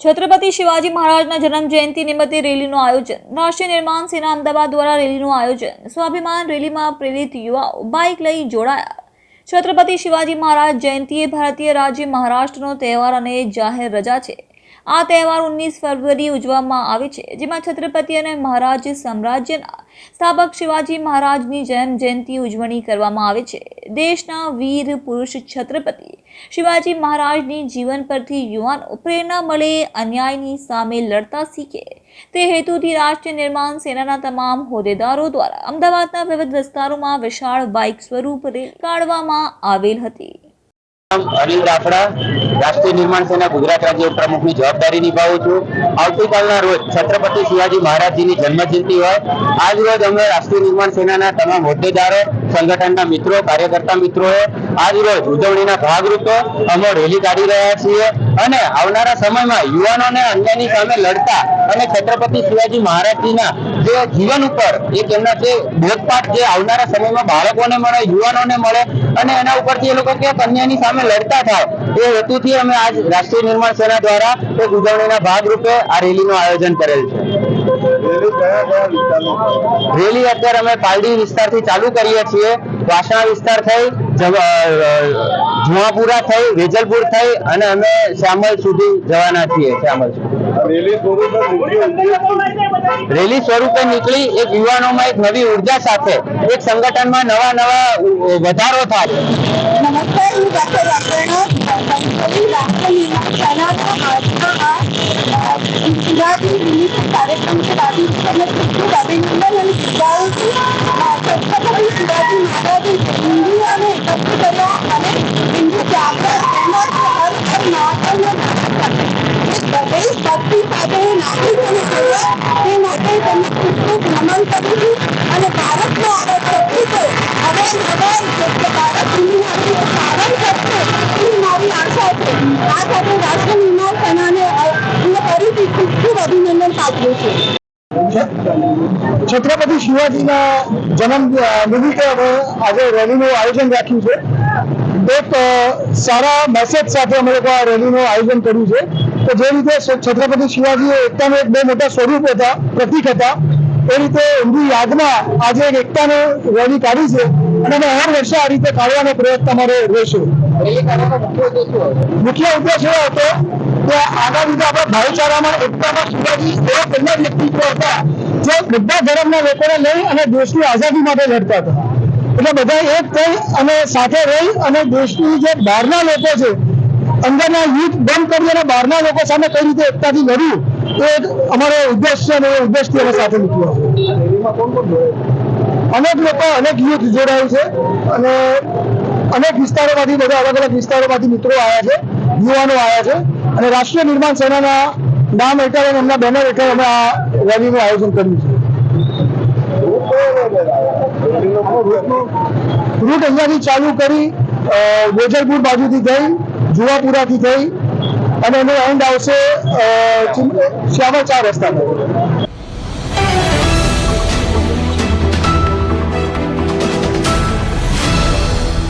છત્રપતિ શિવાજી મહારાજના જન્મ જયંતિ નિમિત્તે રેલીનું આયોજન. રાષ્ટ્રીય નિર્માણ સેના અમદાવાદ દ્વારા રેલીનું આયોજન. સ્વાભિમાન રેલીમાં પ્રેરિત યુવાઓ બાઇક લઈ જોડાયા. છત્રપતિ શિવાજી મહારાજ જયંતિ એ ભારતીય રાજ્ય મહારાષ્ટ્રનો તહેવાર અને જાહેર રજા છે. આ તહેવાર ઓગણીસ ફેબ્રુઆરી ઉજવવામાં આવે છે, જેમાં છત્રપતિ અને મહારાજ સામ્રાજ્યના સ્થાપક શિવાજી મહારાજની જન્મ જયંતિ ઉજવણી કરવામાં આવે છે. દેશના વીર પુરુષ છત્રપતિ શિવાજી મહારાજની જીવન પરથી યુવાનો પ્રેરણા મળે, અન્યાયની સામે લડતા શીખે. તે હેતુથી રાષ્ટ્રીય નિર્માણ સેનાના તમામ હોદ્દેદારો દ્વારા અમદાવાદના વિવિધ વિસ્તારોમાં વિશાળ બાઇક સ્વરૂપ રેલી કાઢવામાં આવેલ હતી. અનિલ રાફડા રાષ્ટ્રીય નિર્માણ સેના ગુજરાત રાજ્ય પ્રમુખની જવાબદારી નિભાવું છું. આવતીકાલના રોજ છત્રપતિ શિવાજી મહારાજજીની જન્મજયંતિ હોય. આજ રોજ અમે રાષ્ટ્રીય નિર્માણ સેનાના તમામ હોદ્દેદારો સંગઠનના મિત્રો, કાર્યકર્તા મિત્રોએ આજ રોજ ઉજવણીના ભાગરૂપે અમે રેલી કાઢી રહ્યા છીએ અને આવનારા સમયમાં યુવાનોને અન્યાયની સામે લડતા અને છત્રપતિ શિવાજી મહારાજજીના જે જીવન ઉપર એક એમના જે બોધપાઠ જે આવનારા સમયમાં બાળકોને મળે, યુવાનોને મળે અને એના ઉપરથી એ લોકો કે અન્યાયની સામે લડતા થાય એ હેતુથી અમે આજ રાષ્ટ્રીય નિર્માણ સેના દ્વારા એક ઉજવણીના ભાગરૂપે આ રેલીનું આયોજન કરેલ છે. રેલી અત્યારે અમે પાલડી વિસ્તારથી ચાલુ કરીએ છીએ. વાસણા વિસ્તાર થઈ જવ- થઈ, વેજલપુર થઈ અને અમે શ્યામલ સુધી જવાના છીએ, શ્યામલ રેલી સ્વરૂપે નીકળી એક યુવાનોમાં એક નવી ઊર્જા સાથે. એક સંગઠનમાં નવા નવા વધારો થાય. નમસ્કાર, હું શિવાજી વિવિધ કાર્યક્રમ છે. દાદી તમને ખૂબ અભિનંદન અને સ્વીકારું છું છત્રપતિ શિવાજી મહારાજે હિન્દુઓને એકત્ર કર્યા અને હિન્દુ જાગૃત તેમજ હર હર મહાદેવનો દેશ ભક્તિ સાથે નાગરિકોને કર્યા તે માટે તેમને ખૂબ ખૂબ નમન કરું છું છત્રપતિ શિવાજીના જન્મ નિમિત્તે અમે આજે રેલીનું આયોજન રાખ્યું છે. એક સારા મેસેજ સાથે અમે લોકો આ રેલીનું આયોજન કર્યું છે. તો જે રીતે છત્રપતિ શિવાજી એકતાનું એક બે મોટા સ્વરૂપ હતા પ્રતિક હતા એ રીતે એમની યાદમાં આજે એક એકતાનો રેલી કાઢી છે. અને અમે હર વર્ષે આ રીતે કાઢવાનો પ્રયત્ન અમારો રહેશે. મુખ્ય ઉદ્દેશ એ હતો? કે લીધે આપણા ભાઈચારામાં એકતામાં શિવાજી એવા પહેલા વ્યક્તિત્વ હતા. જે બધા ધર્મના લોકોને લઈ અને દેશની આઝાદી માટે લડતા હતા. એટલે બધા એક થઈ અને સાથે રહી અને દેશની જે બહારના લોકો છે, અંદરના યુદ્ધ બંધ કરી અને બહારના લોકો સામે કઈ રીતે એકતાથી લડ્યું, એ અમારો ઉદ્દેશ છે અને એ ઉદ્દેશથી અમે સાથે નીકળ્યા. અનેક લોકો અનેક યુથ જોડાયું છે અને અનેક વિસ્તારોમાંથી બધા અલગ અલગ વિસ્તારોમાંથી મિત્રો આવ્યા છે. યુવાનો આવ્યા છે. અને રાષ્ટ્રીય નિર્માણ સેનાના નામ હેઠળ અને એમના બેનર હેઠળ અમે આ રેલીનું આયોજન કર્યું છે. રૂટ અહીંયાથી ચાલુ કરી ગોજરપુર બાજુથી ગઈ જુવાપુરાથી થઈ અને એનો એન્ડ આવશે અ, ચાર રસ્તા પર